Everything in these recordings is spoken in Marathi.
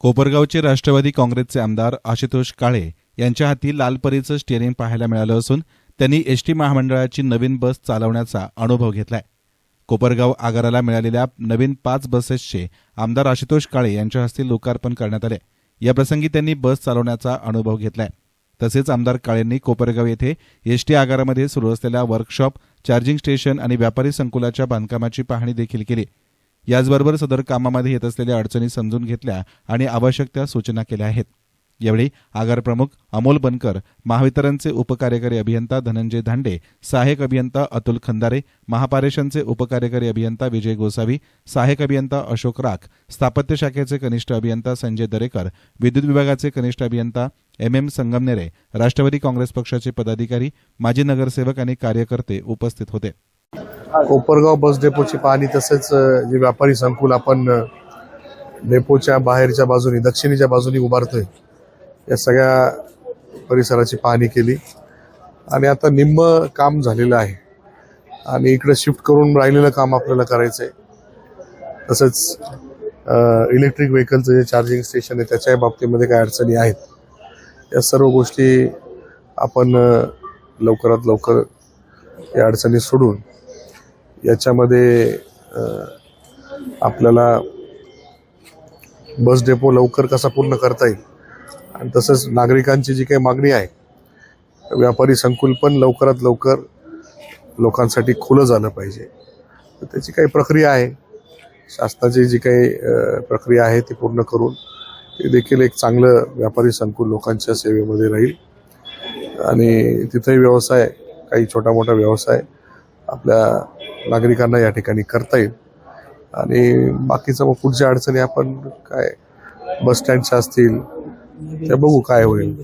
कोपरगावचे राष्ट्रवादी काँग्रेसचे आमदार आशुतोष काळे यांच्या हाती लालपरीचं स्टिअरिंग पाहायला मिळालं असून त्यांनी एसटी महामंडळाची नवीन बस चालवण्याचा अनुभव घेतलाय. कोपरगाव आगाराला मिळालेल्या नवीन पाच बसेसचे आमदार आशुतोष काळे यांच्या हस्ते लोकार्पण करण्यात आले. याप्रसंगी त्यांनी बस चालवण्याचा अनुभव घेतलाय. तसेच आमदार काळेंनी कोपरगाव येथे एसटी आगारामध्ये सुरू असलेल्या वर्कशॉप चार्जिंग स्टेशन आणि व्यापारी संकुलाच्या बांधकामाची पाहणी देखील केली. याचबरोबर सदर कामामध्ये येत असलेल्या अडचणी समजून घेतल्या आणि आवश्यक त्या सूचना केल्या आहेत. यावेळी आगार प्रमुख अमोल बनकर महावितरणचे उपकार्यकारी अभियंता धनंजय धांडे सहाय्यक अभियंता अतुल खंदारे महापारेषणचे उपकार्यकारी अभियंता विजय गोसावी सहाय्यक अभियंता अशोक राख स्थापत्य शाखेचे कनिष्ठ अभियंता संजय दरेकर विद्युत विभागाचे कनिष्ठ अभियंता M M Sangamnere Rashtrawadi Congress पक्षाचे पदाधिकारी माजी नगरसेवक आणि कार्यकर्ते उपस्थित होते. कोपरगाव बस डेपोची पाहणी तसेच जे व्यापारी संकुल आपण डेपोच्या बाहेरच्या बाजूनी दक्षिणेच्या बाजूनी उभारतोय या सगळ्या परिसराची पाहणी केली. आणि आता निम्म काम झालेलं आहे. आणि इकडे शिफ्ट करून राहिलेलं काम आपल्याला करायचं आहे तसंच इलेक्ट्रिक व्हेकलचं जे चार्जिंग स्टेशन आहे त्याच्या बाबतीमध्ये काय अडचणी आहेत. या सर्व गोष्टी आपण लवकरात लवकर या अडचणी सोडून याच्यामध्ये आपल्याला बस डेपो लवकर कसा पूर्ण करता येईल? आणि तसंच नागरिकांची जी काही मागणी आहे व्यापारी संकुल पण लवकरात लवकर लोकांसाठी खुलं झालं पाहिजे. तर त्याची काही प्रक्रिया आहे. शासनाची जी काही प्रक्रिया आहे ती पूर्ण करून ते देखील एक चांगलं व्यापारी संकुल लोकांच्या सेवेमध्ये राहील. आणि तिथेही व्यवसाय काही छोटा मोठा व्यवसाय आपल्या नागरिकांना या ठिकाणी करता येईल. आणि बाकीचं मग पुढच्या अडचणी आपण काय बस स्टँडच्या असतील त्या बघू काय होईल.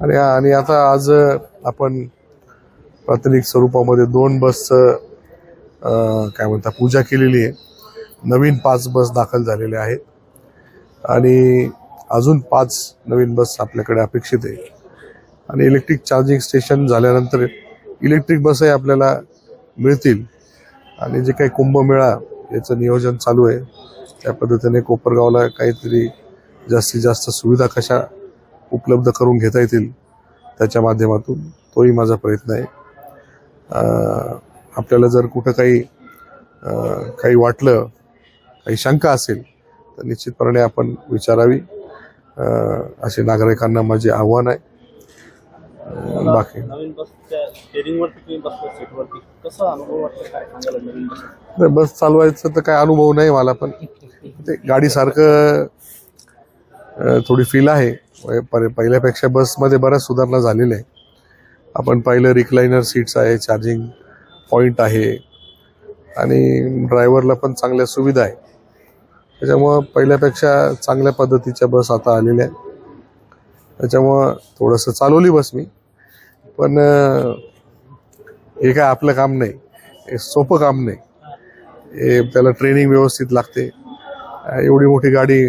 आणि आणि आता आज आपण प्राथमिक स्वरूपामध्ये दोन बसचं काय म्हणता पूजा केलेली आहे. नवीन पाच बस दाखल झालेल्या आहेत. आणि अजून पाच नवीन बस आपल्याकडे अपेक्षित आहे. आणि इलेक्ट्रिक चार्जिंग स्टेशन झाल्यानंतर इलेक्ट्रिक बसही आपल्याला मिळतील. आणि जे काही कुंभमेळा याचं नियोजन चालू आहे त्या पद्धतीने कोपरगावला काहीतरी जास्तीत जास्त सुविधा कशा उपलब्ध करून घेता येतील त्याच्या माध्यमातून तोही माझा प्रयत्न आहे. आपल्याला जर कुठं काही काही वाटलं काही शंका असेल तर निश्चितपणे आपण विचारावी. असे नागरिकांना माझे आव्हान आहे. बाकी. नाही, बस? चालवायचं तर काय अनुभव नाही मला पण ते गाडीसारखं थोडी फील आहे. पहिल्यापेक्षा बसमध्ये बऱ्याच सुधारणा झालेल्या आहे आपण पाहिलं रिक्लायनर सीट्स आहे चार्जिंग पॉईंट आहे आणि ड्रायव्हरला पण चांगल्या सुविधा आहे त्याच्यामुळं पहिल्यापेक्षा चांगल्या पद्धतीच्या बस आता आलेल्या आहेत. त्याच्यामुळं थोडंसं चालवली बस मी. पण हे काय आपलं काम नाही. हे सोपं काम नाही. हे त्याला ट्रेनिंग व्यवस्थित लागते. एवढी मोठी गाडी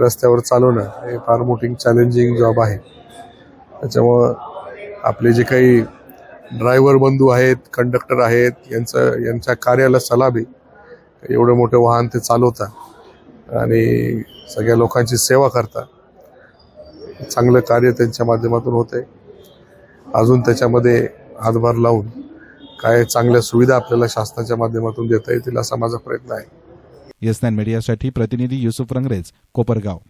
रस्त्यावर चालवणं हे फार मोठी चॅलेंजिंग जॉब आहे. त्याच्यामुळं आपले जे काही ड्रायव्हर बंधू आहेत कंडक्टर आहेत यांचं यांच्या कार्याला सलाबी आहे. एवढं मोठं वाहन ते चालवता आणि सगळ्या लोकांची सेवा करता चांगलं कार्य त्यांच्या माध्यमातून होतंय. अजून त्याच्यामध्ये हातभार लावून काय चांगल्या सुविधा आपल्याला शासनाच्या माध्यमातून देता येतील असा माझा प्रयत्न आहे. येस नॅन मीडियासाठी प्रतिनिधी युसुफ रंगरेज कोपरगाव.